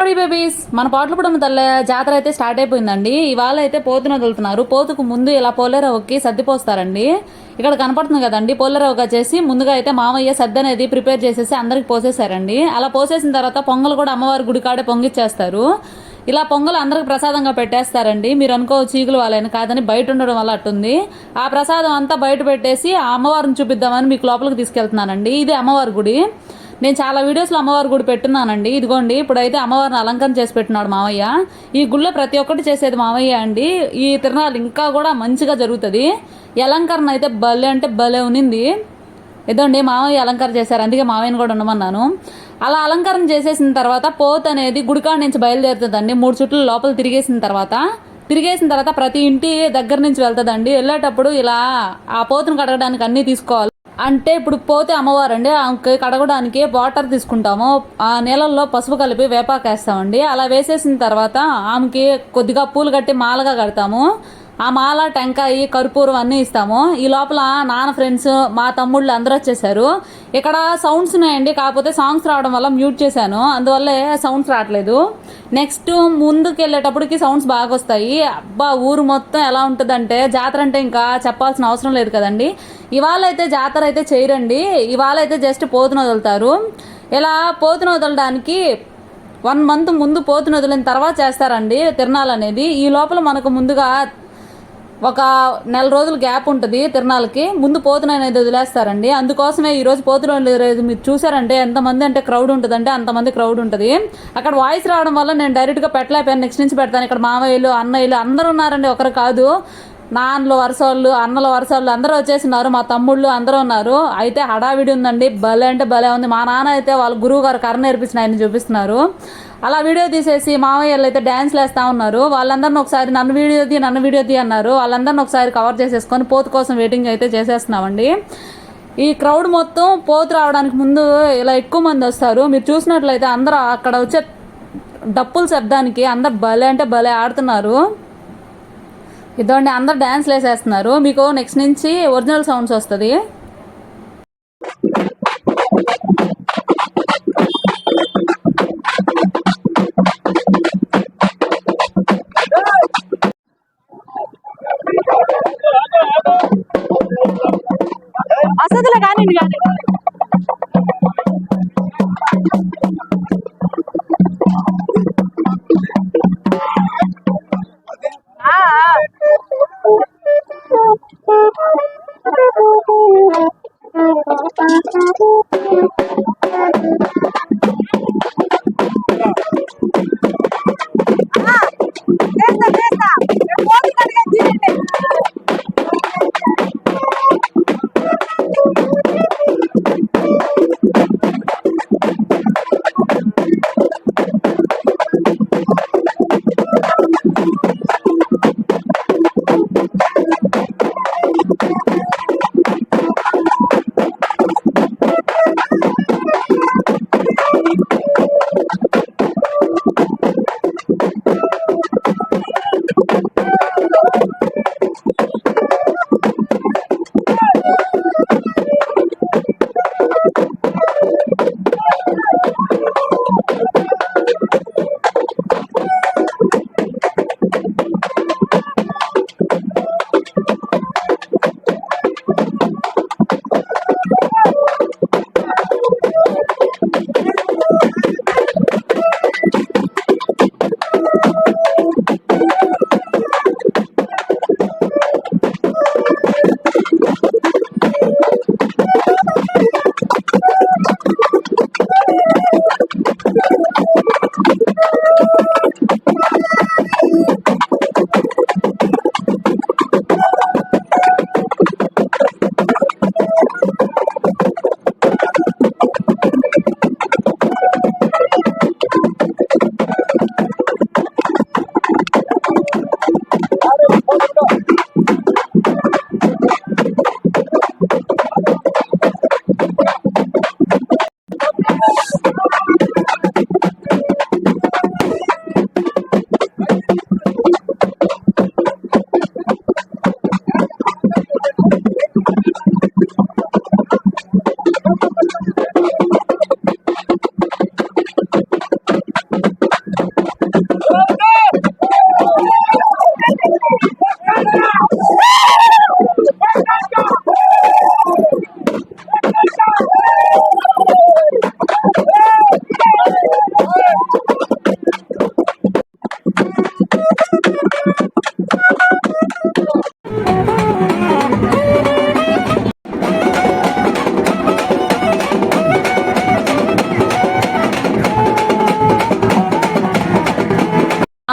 Hello babies మన పాటలపుడమ్మ తల్ల. జాతర అయితే స్టార్ట్ అయిపోయిందండి. ఇవాళ అయితే పోతున వదులుతున్నారు పోతుకు ముందు ఇలా పోలేరవ్వకి సర్ది పోస్తారండి. ఇక్కడ కనపడుతుంది కదండి. పోలేరవ్వగా చేసి ముందుగా అయితే మామయ్య సర్ది అనేది ప్రిపేర్ చేసేసి అందరికి పోసేసారండి. అలా పోసేసిన తర్వాత పొంగల్ కూడా అమ్మవారి గుడికాడే పొంగిచ్చేస్తారు. ఇలా పొంగల్ అందరికి ప్రసాదంగా పెట్టేస్తారండి. మీరు అనుకో చీకులు వాళ్ళని కాదని బయట ఉండడం వల్ల అట్టుంది. ఆ ప్రసాదం అంతా బయట పెట్టేసి ఆ అమ్మవారిని చూపిద్దామని మీకు లోపలికి తీసుకెళ్తున్నానండి. ఇది అమ్మవారి గుడి. నేను చాలా వీడియోస్లో అమ్మవారి గుడి పెట్టున్నానండి. ఇదిగోండి ఇప్పుడైతే అమ్మవారిని అలంకరణ చేసి పెట్టినాడు మామయ్య ఈ గుళ్ళో ప్రతి ఒక్కటి చేసేది మావయ్య అండి. ఈ తిరణాలు ఇంకా కూడా మంచిగా జరుగుతుంది. ఈ అలంకరణ అయితే భలే అంటే భలే ఉనింది ఇదండి మావయ్య అలంకరణ చేశారు. అందుకే మావయ్యని కూడా ఉండమన్నాను. అలా అలంకరణ చేసేసిన తర్వాత పోత్ అనేది గుడికాడ నుంచి బయలుదేరుతుందండి. మూడు చుట్లు లోపల తిరిగేసిన తర్వాత. తిరిగేసిన తర్వాత ప్రతి ఇంటి దగ్గర నుంచి వెళ్తుందండి. వెళ్ళేటప్పుడు ఇలా ఆ పోతును కడగడానికి అన్నీ తీసుకోవాలి. అంటే ఇప్పుడు పోతే అమ్మవారు అండి ఆమెకి కడగడానికి వాటర్ తీసుకుంటాము. ఆ నీళ్ళల్లో పసుపు కలిపి వేపాకేస్తామండి. అలా వేసేసిన తర్వాత ఆమెకి కొద్దిగా పూలు కట్టి మాలగా కడతాము. ఆ మాల టెంకాయ కర్పూరం అన్నీ ఇస్తాము. ఈ లోపల నాన్న ఫ్రెండ్స్ మా తమ్ముళ్ళు అందరూ వచ్చేసారు. ఇక్కడ సౌండ్స్ ఉన్నాయండి కాకపోతే సాంగ్స్ రావడం వల్ల మ్యూట్ చేశాను. అందువల్లే సౌండ్స్ రావట్లేదు. నెక్స్ట్ ముందుకు వెళ్ళేటప్పటికి సౌండ్స్ బాగా వస్తాయి. అబ్బా ఊరు మొత్తం ఎలా ఉంటుందంటే జాతర అంటే ఇంకా చెప్పాల్సిన అవసరం లేదు కదండి. ఇవాళ అయితే జాతర అయితే చేయరండి. ఇవాళ అయితే జస్ట్ పోతున వదులుతారు. ఇలా పోతున వదలడానికి వన్ మంత్ ముందు పోతున వదిలిన తర్వాత చేస్తారండి తిరణాలు అనేది. ఈ లోపల మనకు ముందుగా ఒక నెల రోజులు గ్యాప్ ఉంటుంది తిరునాళ్ళకి ముందు పోతున అనేది వదిలేస్తారండి. అందుకోసమే ఈరోజు పోతున మీరు చూసారంటే ఎంతమంది అంటే క్రౌడ్ ఉంటుందంటే అంతమంది క్రౌడ్ ఉంటుంది. అక్కడ వాయిస్ రావడం వల్ల నేను డైరెక్ట్గా పెట్టలేకపోయాను. నెక్స్ట్ నుంచి పెడతాను. ఇక్కడ మామయ్యలు అన్నయ్యలు అందరూ ఉన్నారండి. ఒకరు కాదు. నాన్నలు వరుసోళ్ళు అన్నల వరుసోళ్ళు అందరూ వచ్చేసినారు. మా తమ్ముళ్ళు అందరూ ఉన్నారు. అయితే హడావిడి ఉందండి. భలే అంటే భలే ఉంది. మా నాన్న అయితే వాళ్ళ గురువు గారు కర్ర నేర్పించిన ఆయన చూపిస్తున్నారు. అలా వీడియో తీసేసి మామయ్యలు అయితే డ్యాన్స్లు వేస్తూ ఉన్నారు. వాళ్ళందరిని ఒకసారి నన్ను వీడియో తీ నన్ను వీడియో తీ అన్నారు. వాళ్ళందరిని ఒకసారి కవర్ చేసేసుకొని పోతు కోసం వెయిటింగ్ అయితే చేసేస్తున్నామండి. ఈ క్రౌడ్ మొత్తం పోతు రావడానికి ముందు ఇలా ఎక్కువ మంది వస్తారు. మీరు చూసినట్లయితే అందరూ అక్కడ వచ్చే డప్పుల శబ్దానికి అందరు భలే అంటే భలే ఆడుతున్నారు. ఇదండి అందరు డ్యాన్స్లు వేసేస్తున్నారు మీకు నెక్స్ట్ నుంచి ఒరిజినల్ సౌండ్స్ వస్తుంది.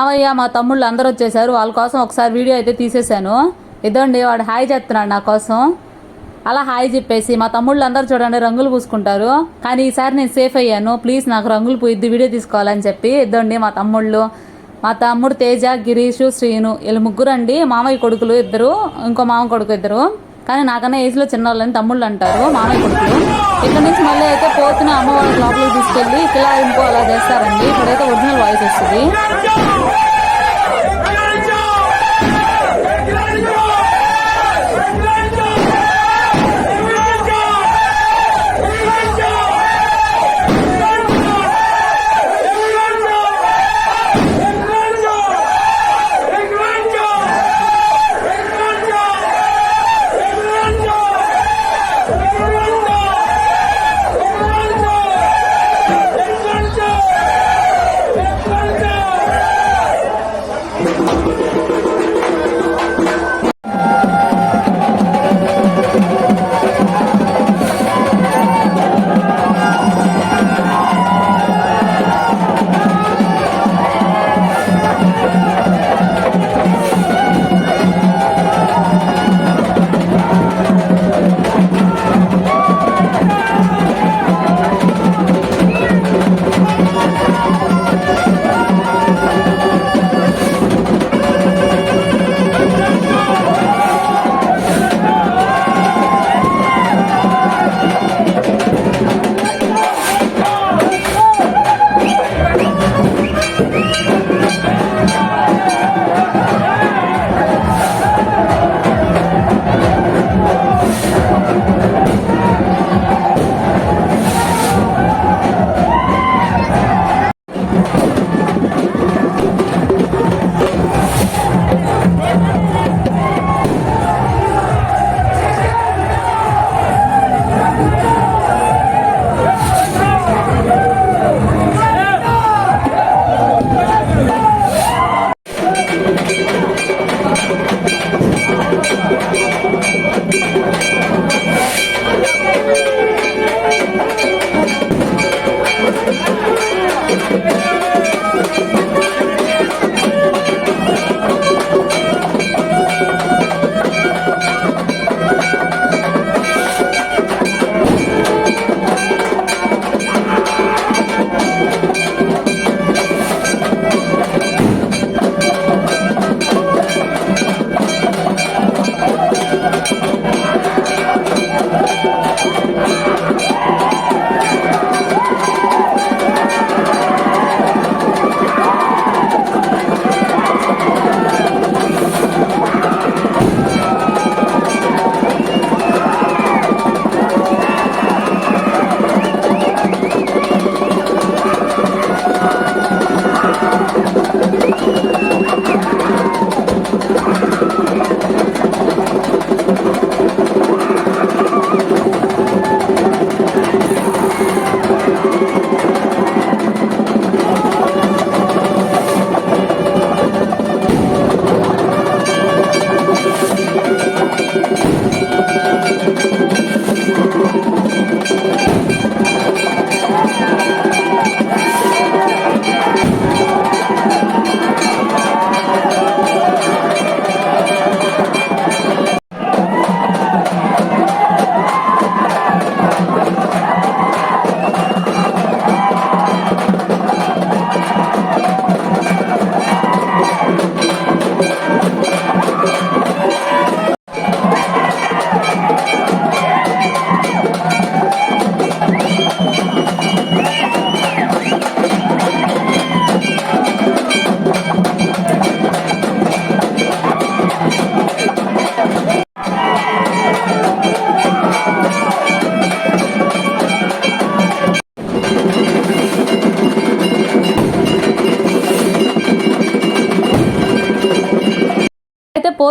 మావయ్య మా తమ్ముళ్ళు అందరూ వచ్చేసారు. వాళ్ళ కోసం ఒకసారి వీడియో అయితే తీసేశాను. ఇదండి వాడు హాయ్ చెప్తున్నాడు నా కోసం. అలా హాయ్ చెప్పేసి మా తమ్ముళ్ళు అందరూ చూడండి రంగులు పూసుకుంటారు. కానీ ఈసారి నేను సేఫ్ అయ్యాను. ప్లీజ్ నాకు రంగులు పూయిద్ది వీడియో తీసుకోవాలని చెప్పి. ఇద్దండి మా తమ్ముళ్ళు. మా తమ్ముడు తేజ గిరీషు శ్రీను. వీళ్ళు ముగ్గురు అండి మామయ్య కొడుకులు ఇద్దరు ఇంకో మామ కొడుకు ఇద్దరు. కానీ నాకన్నా ఏజ్లో చిన్న వాళ్ళని తమ్ముళ్ళు అంటారు మామయ్య కొడుకులు. ఇక్కడ నుంచి మళ్ళీ అయితే పోతున్న అమ్మవారి లోపలికి తీసుకెళ్ళి ఇలా ఇంకో అలా చేస్తారండి. ఇప్పుడైతే ఒరిజినల్ వాయిస్ వస్తుంది.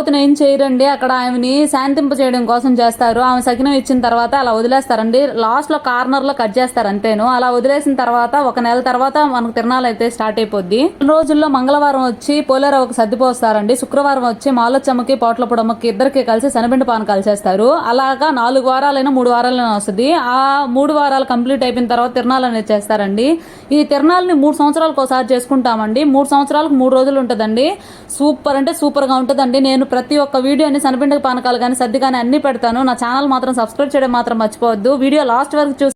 పోతుని ఏం చేయరండి? అక్కడ ఆమెని శాంతింప చేయడం కోసం చేస్తారు. ఆమె సకినం ఇచ్చిన తర్వాత అలా వదిలేస్తారండి. లాస్ట్లో కట్ చేస్తారు అంతేను. అలా వదిలేసిన తర్వాత ఒక నెల తర్వాత మనకు తిరణాలు అయితే స్టార్ట్ అయిపోద్ది. రోజుల్లో మంగళవారం వచ్చి పోలేరవ్వకు సర్దిపోస్తారండి శుక్రవారం వచ్చి మాలోచ్చమ్మకి పోట్లపుడమ్మకి ఇద్దరికి కలిసి శనబిండి పాన కలిసేస్తారు అలాగా నాలుగు వారాలైనా మూడు వారాలైనా వస్తుంది. ఆ మూడు వారాలు కంప్లీట్ అయిపోయిన తర్వాత తిరణాలు అనేది చేస్తారండి. ఈ తిరణాలని మూడు సంవత్సరాలకు ఒకసారి చేసుకుంటామండి. మూడు సంవత్సరాలకు మూడు రోజులు ఉంటుందండి. సూపర్ అంటే సూపర్గా ఉంటుందండి. నేను ప్రతి ఒక్క వీడియోని సనపిండి పానకాలు కానీ సర్ది కానీ అన్ని పెడతాను. నా ఛానల్ మాత్రం సబ్స్క్రైబ్ చేయడం మాత్రం మర్చిపోవద్దు. వీడియో లాస్ట్ వరకు చూసి